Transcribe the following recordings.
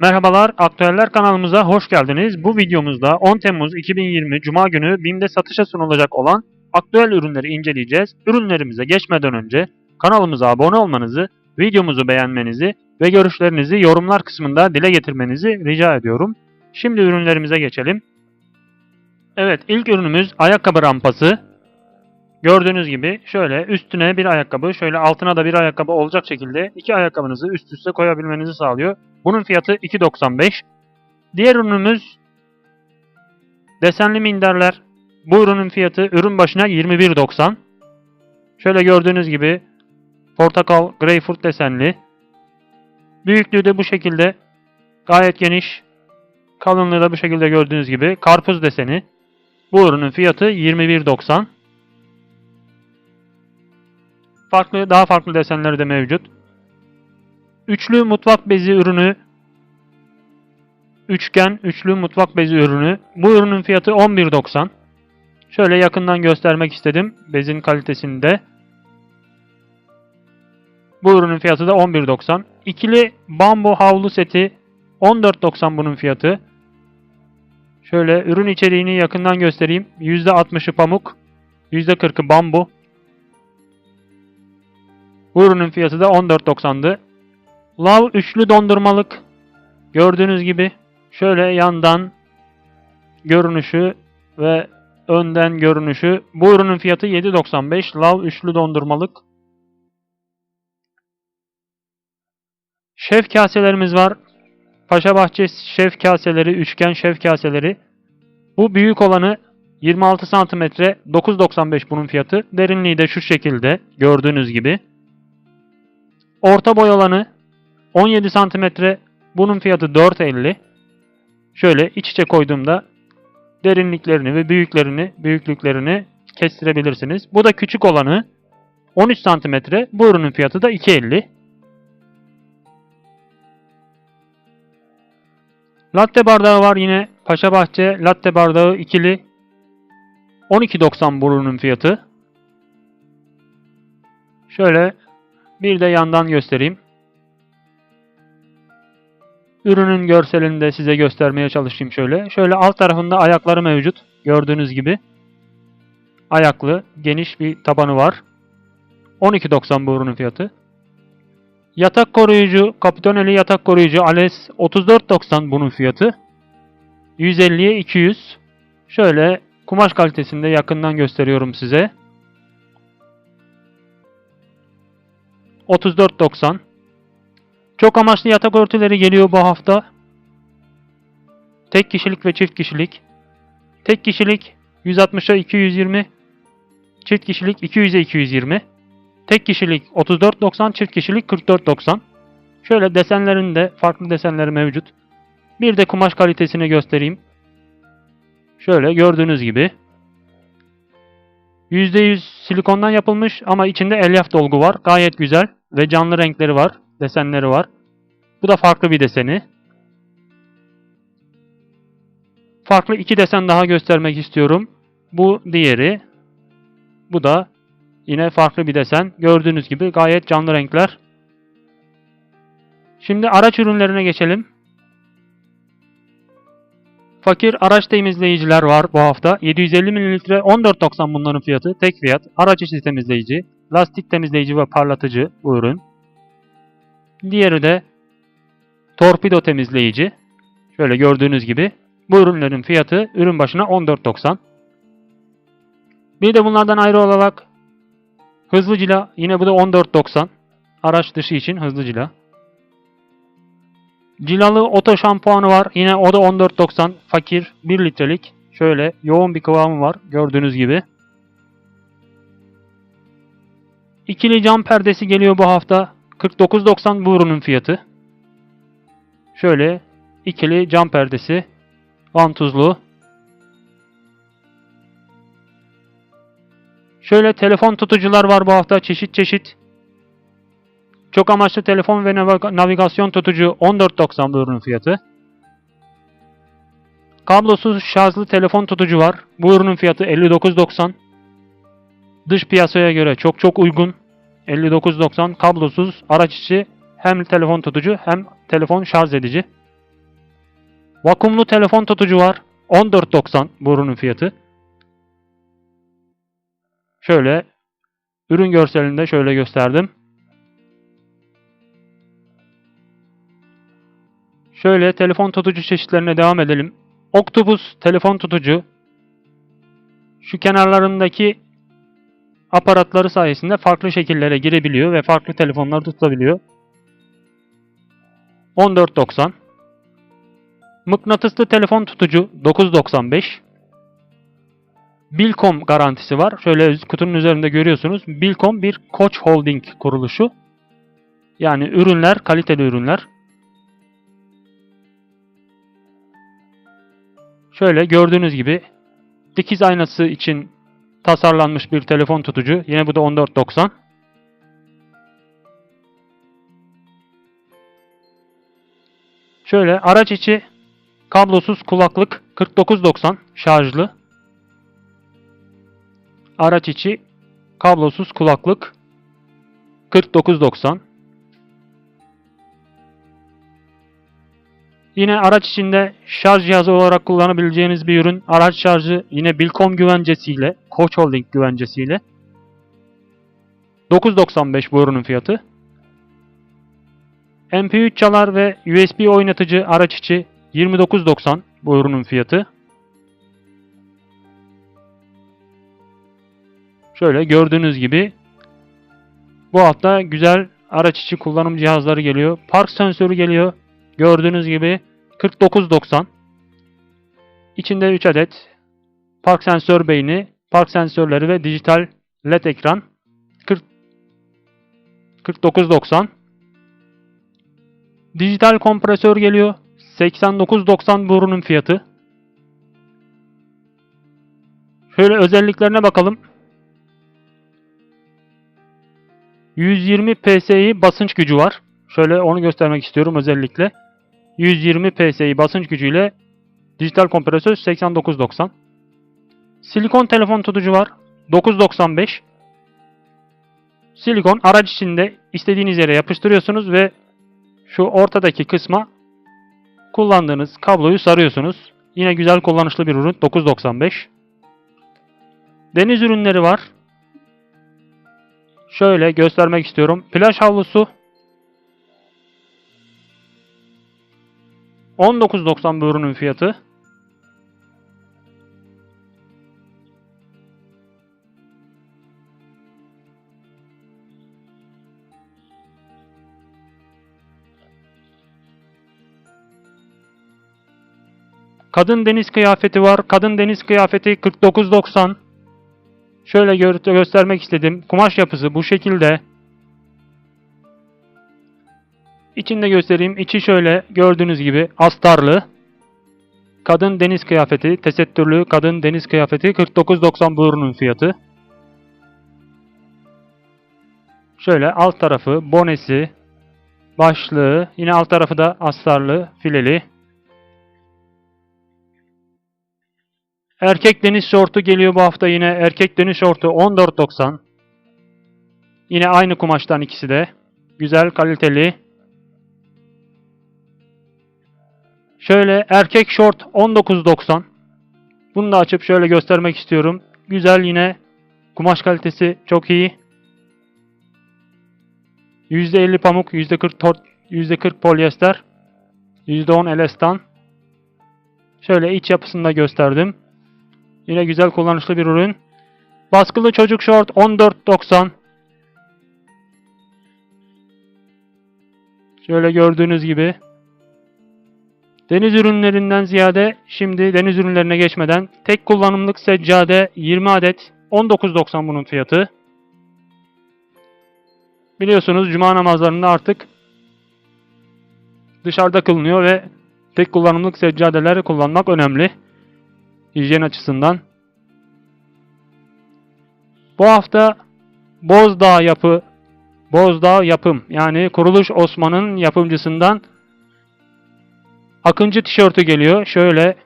Merhabalar, Aktüeller kanalımıza hoş geldiniz. Bu videomuzda 10 Temmuz 2020 Cuma günü BİM'de satışa sunulacak olan aktüel ürünleri inceleyeceğiz. Ürünlerimize geçmeden önce kanalımıza abone olmanızı, videomuzu beğenmenizi ve görüşlerinizi yorumlar kısmında dile getirmenizi rica ediyorum. Şimdi ürünlerimize geçelim. Evet, ilk ürünümüz ayakkabı rampası. Gördüğünüz gibi şöyle üstüne bir ayakkabı, şöyle altına da bir ayakkabı olacak şekilde iki ayakkabınızı üst üste koyabilmenizi sağlıyor. Bunun fiyatı 2.95. Diğer ürünümüz desenli minderler. Bu ürünün fiyatı ürün başına 21.90. Şöyle gördüğünüz gibi portakal, greyfurt desenli. Büyüklüğü de bu şekilde gayet geniş. Kalınlığı da bu şekilde gördüğünüz gibi karpuz deseni. Bu ürünün fiyatı 21.90. Farklı, daha farklı desenleri de mevcut. Üçlü mutfak bezi ürünü. Üçgen üçlü mutfak bezi ürünü. Bu ürünün fiyatı 11.90. Şöyle yakından göstermek istedim bezin kalitesini de. Bu ürünün fiyatı da 11.90. İkili bambu havlu seti 14.90 bunun fiyatı. Şöyle ürün içeriğini yakından göstereyim. %60'ı pamuk, %40'ı bambu. Bu ürünün fiyatı da 14.90'dı. Lav üçlü dondurmalık. Gördüğünüz gibi şöyle yandan görünüşü ve önden görünüşü. Bu ürünün fiyatı 7.95. Lav üçlü dondurmalık. Şef kaselerimiz var. Paşabahçe şef kaseleri, üçgen şef kaseleri. Bu büyük olanı 26 cm 9.95 bunun fiyatı. Derinliği de şu şekilde gördüğünüz gibi. Orta boy olanı 17 santimetre. Bunun fiyatı 4.50. Şöyle iç içe koyduğumda derinliklerini ve büyüklerini, büyüklüklerini kestirebilirsiniz. Bu da küçük olanı 13 santimetre. Bu ürünün fiyatı da 2.50. Latte bardağı var yine. Paşabahçe latte bardağı ikili. 12.90 bu ürünün fiyatı. Şöyle bir de yandan göstereyim. Ürünün görselini de size göstermeye çalışayım şöyle. Şöyle alt tarafında ayakları mevcut. Gördüğünüz gibi. Ayaklı, geniş bir tabanı var. 12.90 bu ürünün fiyatı. Yatak koruyucu, kapitoneli yatak koruyucu Ales 34.90 bunun fiyatı. 150'ye 200. Şöyle kumaş kalitesinde yakından gösteriyorum size. 34.90 Çok amaçlı yatak örtüleri geliyor bu hafta. Tek kişilik ve çift kişilik. Tek kişilik 160'a 220. Çift kişilik 200'e 220. Tek kişilik 34.90, çift kişilik 44.90. Şöyle desenlerinde farklı desenleri mevcut. Bir de kumaş kalitesini göstereyim. Şöyle gördüğünüz gibi. %100 silikondan yapılmış ama içinde elyaf dolgu var. Gayet güzel ve canlı renkleri var, desenleri var. Bu da farklı bir deseni. Farklı iki desen daha göstermek istiyorum. Bu diğeri. Bu da yine farklı bir desen. Gördüğünüz gibi gayet canlı renkler. Şimdi araç ürünlerine geçelim. Fakir araç temizleyiciler var bu hafta. 750 ml 14.90 bunların fiyatı. Tek fiyat. Araç içi temizleyici, lastik temizleyici ve parlatıcı bu ürün. Diğeri de torpido temizleyici. Şöyle gördüğünüz gibi. Bu ürünlerin fiyatı ürün başına 14.90. Bir de bunlardan ayrı olarak hızlı cila. Yine bu da 14.90. Araç dışı için hızlı cila. Cilalı oto şampuanı var. Yine o da 14.90. Fakir 1 litrelik. Şöyle yoğun bir kıvamı var. Gördüğünüz gibi. İkili cam perdesi geliyor bu hafta. 49.90 bu ürünün fiyatı. Şöyle ikili cam perdesi. Vantuzlu. Şöyle telefon tutucular var bu hafta. Çeşit çeşit. Çok amaçlı telefon ve nav- navigasyon tutucu 14.90 bu ürünün fiyatı. Kablosuz şarjlı telefon tutucu var. Bu ürünün fiyatı 59.90. Dış piyasaya göre çok çok uygun. 59.90 kablosuz araç içi hem telefon tutucu hem telefon şarj edici. Vakumlu telefon tutucu var. 14.90 bu ürünün fiyatı. Şöyle ürün görselinde şöyle gösterdim. Şöyle telefon tutucu çeşitlerine devam edelim. Octopus telefon tutucu. Şu kenarlarındaki aparatları sayesinde farklı şekillere girebiliyor ve farklı telefonlar tutabiliyor. 14.90 Mıknatıslı telefon tutucu 9.95 Bilcom garantisi var. Şöyle kutunun üzerinde görüyorsunuz. Bilcom bir Koç Holding kuruluşu. Yani ürünler, kaliteli ürünler. Şöyle gördüğünüz gibi dikiz aynası için tasarlanmış bir telefon tutucu. Yine bu da 14.90. Şöyle araç içi kablosuz kulaklık 49.90 şarjlı. Araç içi kablosuz kulaklık 49.90. Yine araç içinde şarj cihazı olarak kullanabileceğiniz bir ürün. Araç şarjı yine Bilcom güvencesiyle, Koç Holding güvencesiyle. 9.95 bu ürünün fiyatı. MP3 çalar ve USB oynatıcı araç içi 29.90 bu ürünün fiyatı. Şöyle gördüğünüz gibi bu hafta güzel araç içi kullanım cihazları geliyor. Park sensörü geliyor. Gördüğünüz gibi 49.90. İçinde 3 adet park sensör beyni, park sensörleri ve dijital led ekran 40 49.90. Dijital kompresör geliyor. 89.90 bu ürünün fiyatı. Şöyle özelliklerine bakalım. 120 psi basınç gücü var. Şöyle onu göstermek istiyorum özellikle. 120 psi basınç gücüyle dijital kompresör 89.90. Silikon telefon tutucu var. 9.95. Silikon araç içinde istediğiniz yere yapıştırıyorsunuz ve şu ortadaki kısma kullandığınız kabloyu sarıyorsunuz. Yine güzel kullanışlı bir ürün 9.95. Deniz ürünleri var. Şöyle göstermek istiyorum. Plaj havlusu 19.90 bu ürünün fiyatı. Kadın deniz kıyafeti var. Kadın deniz kıyafeti 49.90. Şöyle gö göstermek istedim. Kumaş yapısı bu şekilde. İçinde göstereyim. İçi şöyle gördüğünüz gibi astarlı. Kadın deniz kıyafeti, tesettürlü kadın deniz kıyafeti 49.90 bu ürünün fiyatı. Şöyle alt tarafı bonesi, başlığı, yine alt tarafı da astarlı, fileli. Erkek deniz şortu geliyor bu hafta yine. Erkek deniz şortu 14.90. Yine aynı kumaştan ikisi de. Güzel, kaliteli. Şöyle erkek şort 19.90. Bunu da açıp şöyle göstermek istiyorum. Güzel yine. Kumaş kalitesi çok iyi. %50 pamuk, %40 tort, %40 polyester, %10 elestan. Şöyle iç yapısını da gösterdim. Yine güzel kullanışlı bir ürün. Baskılı çocuk şort 14.90. Şöyle gördüğünüz gibi. Deniz ürünlerinden ziyade şimdi deniz ürünlerine geçmeden tek kullanımlık seccade 20 adet 19.90 bunun fiyatı. Biliyorsunuz cuma namazlarında artık dışarıda kılınıyor ve tek kullanımlık seccadeleri kullanmak önemli. Hijyen açısından. Bu hafta Bozdağ yapı Bozdağ yapım yani Kuruluş Osman'ın yapımcısından Akıncı tişörtü geliyor. Şöyle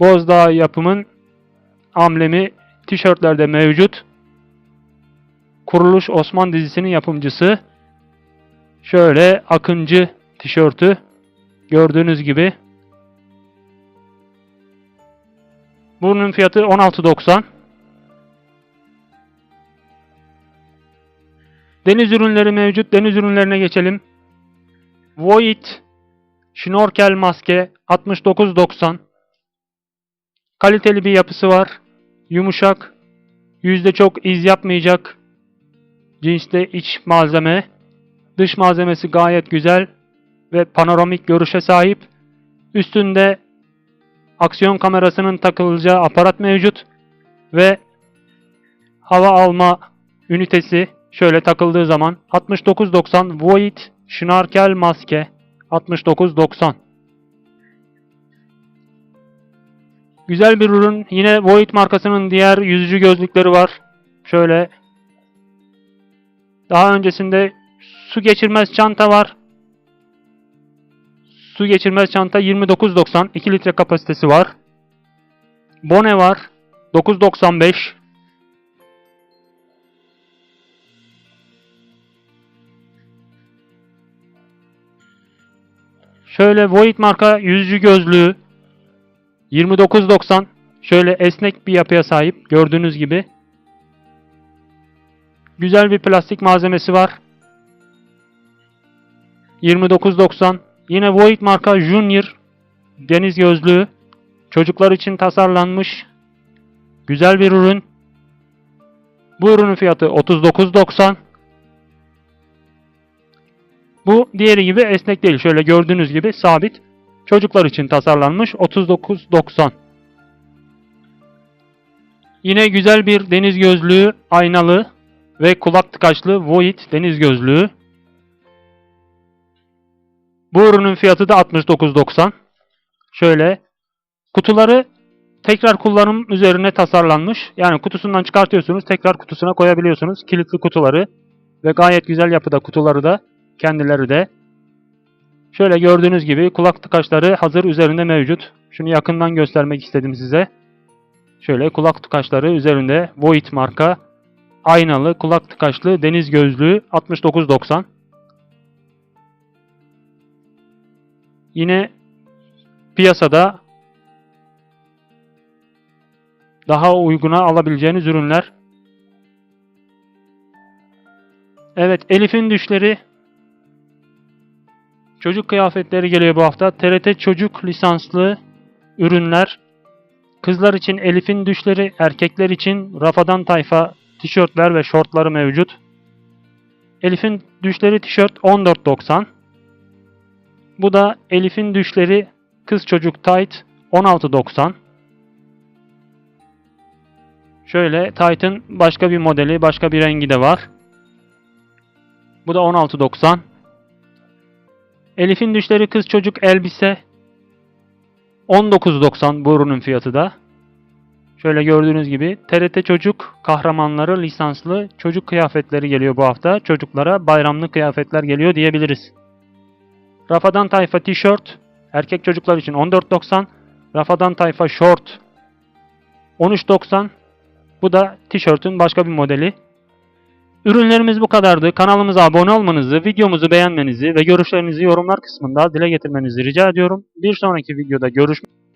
Bozdağ yapımın amblemi tişörtlerde mevcut. Kuruluş Osman dizisinin yapımcısı. Şöyle Akıncı tişörtü gördüğünüz gibi. Bunun fiyatı 16.90. Deniz ürünleri mevcut. Deniz ürünlerine geçelim. Void şnorkel maske 69.90. Kaliteli bir yapısı var. Yumuşak. Yüzde çok iz yapmayacak. Cinste iç malzeme. Dış malzemesi gayet güzel ve panoramik görüşe sahip. Üstünde aksiyon kamerasının takılacağı aparat mevcut ve hava alma ünitesi şöyle takıldığı zaman 69.90 Void şnorkel maske 69.90 Güzel bir ürün. Yine Void markasının diğer yüzücü gözlükleri var. Şöyle daha öncesinde su geçirmez çanta var. Su geçirmez çanta 29.90 2 litre kapasitesi var. Bone var 9.95 Şöyle Void marka yüzücü gözlüğü 29.90 şöyle esnek bir yapıya sahip gördüğünüz gibi. Güzel bir plastik malzemesi var. 29.90 Yine Void marka Junior deniz gözlüğü. Çocuklar için tasarlanmış. Güzel bir ürün. Bu ürünün fiyatı 39.90. Bu diğeri gibi esnek değil. Şöyle gördüğünüz gibi sabit. Çocuklar için tasarlanmış 39.90. Yine güzel bir deniz gözlüğü aynalı ve kulak tıkaçlı Void deniz gözlüğü. Bu ürünün fiyatı da 69.90. Şöyle kutuları tekrar kullanım üzerine tasarlanmış. Yani kutusundan çıkartıyorsunuz, tekrar kutusuna koyabiliyorsunuz. Kilitli kutuları ve gayet güzel yapıda kutuları da kendileri de. Şöyle gördüğünüz gibi kulak tıkaçları hazır üzerinde mevcut. Şunu yakından göstermek istedim size. Şöyle kulak tıkaçları üzerinde Void marka aynalı kulak tıkaçlı deniz gözlüğü 69.90. Yine piyasada daha uyguna alabileceğiniz ürünler. Evet Elif'in düşleri çocuk kıyafetleri geliyor bu hafta. TRT çocuk lisanslı ürünler. Kızlar için Elif'in düşleri, erkekler için Rafadan tayfa tişörtler ve şortları mevcut. Elif'in düşleri tişört 14.90. Bu da Elif'in düşleri kız çocuk tight 16.90. Şöyle tight'ın başka bir modeli, başka bir rengi de var. Bu da 16.90. Elif'in düşleri kız çocuk elbise 19.90 bu ürünün fiyatı da. Şöyle gördüğünüz gibi TRT Çocuk kahramanları lisanslı çocuk kıyafetleri geliyor bu hafta. Çocuklara bayramlık kıyafetler geliyor diyebiliriz. Rafadan tayfa tişört erkek çocuklar için 14.90. Rafadan tayfa short 13.90. Bu da tişörtün başka bir modeli. Ürünlerimiz bu kadardı. Kanalımıza abone olmanızı, videomuzu beğenmenizi ve görüşlerinizi yorumlar kısmında dile getirmenizi rica ediyorum. Bir sonraki videoda görüşmek